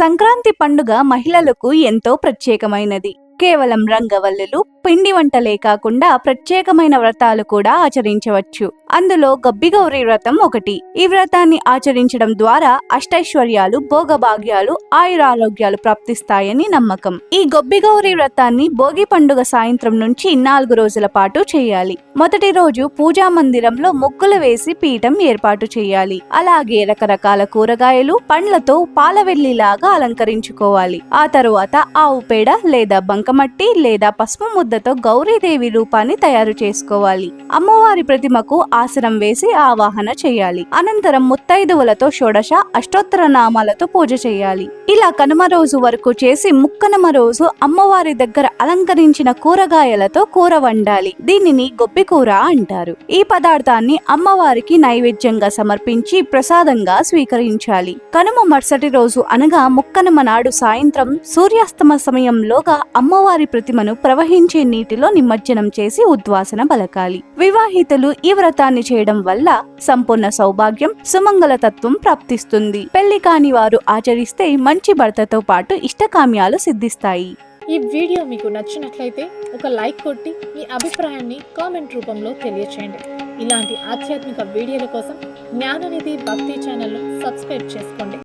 సంక్రాంతి పండుగ మహిళలకు ఎంతో ప్రత్యేకమైనది. కేవలం రంగవల్లులు పిండి వంటలే కాకుండా ప్రత్యేకమైన వ్రతాలు కూడా ఆచరించవచ్చు. అందులో గబ్బిగౌరి వ్రతం ఒకటి. ఈ వ్రతాన్ని ఆచరించడం ద్వారా అష్టైశ్వర్యాలు భోగభాగ్యాలు ఆయురారోగ్యాలు ప్రాప్తిస్తాయని నమ్మకం. ఈ గొబ్బిగౌరి వ్రతాన్ని భోగి పండుగ సాయంత్రం నుంచి నాలుగు రోజుల పాటు చేయాలి. మొదటి రోజు పూజా మందిరంలో ముగ్గులు వేసి పీఠం ఏర్పాటు చేయాలి. అలాగే రకరకాల కూరగాయలు పండ్లతో పాలవెల్లిలాగా అలంకరించుకోవాలి. ఆ తరువాత ఆవు పేడ లేదా బంకమట్టి లేదా పసుపు ముద్ద ముద్దతో గౌరీదేవి రూపాన్ని తయారు చేసుకోవాలి. అమ్మవారి ప్రతిమకు ఆసనం వేసి ఆవాహన చేయాలి. అనంతరం ముత్తైదువులతో షోడశ అష్టోత్తర నామాలతో పూజ చేయాలి. ఇలా కనుమ రోజు వరకు చేసి ముక్కనుమ రోజు అమ్మవారి దగ్గర అలంకరించిన కూరగాయలతో కూర వండాలి. దీనిని గొప్పి కూర అంటారు. ఈ పదార్థాన్ని అమ్మవారికి నైవేద్యంగా సమర్పించి ప్రసాదంగా స్వీకరించాలి. కనుమ మరుసటి రోజు అనగా ముక్కనుమ నాడు సాయంత్రం సూర్యాస్తమ సమయంలోగా అమ్మవారి ప్రతిమను ప్రవహించే నీటిలో నిమజ్జనం చేసి ఉద్వాసన పలకాలి. వివాహితులు ఈ వ్రతాన్ని చేయడం వల్ల సంపూర్ణ సౌభాగ్యం సుమంగళ తత్వం ప్రాప్తిస్తుంది. పెళ్ళి కాని వారు ఆచరిస్తే మంచి భర్తతో పాటు ఇష్టకామ్యాలు సిద్ధిస్తాయి. ఈ వీడియో మీకు నచ్చినట్లయితే ఒక లైక్ కొట్టి మీ అభిప్రాయాన్ని కామెంట్ రూపంలో తెలియచేయండి. ఇలాంటి ఆధ్యాత్మిక వీడియోల కోసం జ్ఞాననిధి భక్తి ఛానల్ను సబ్స్క్రైబ్ చేసుకోండి.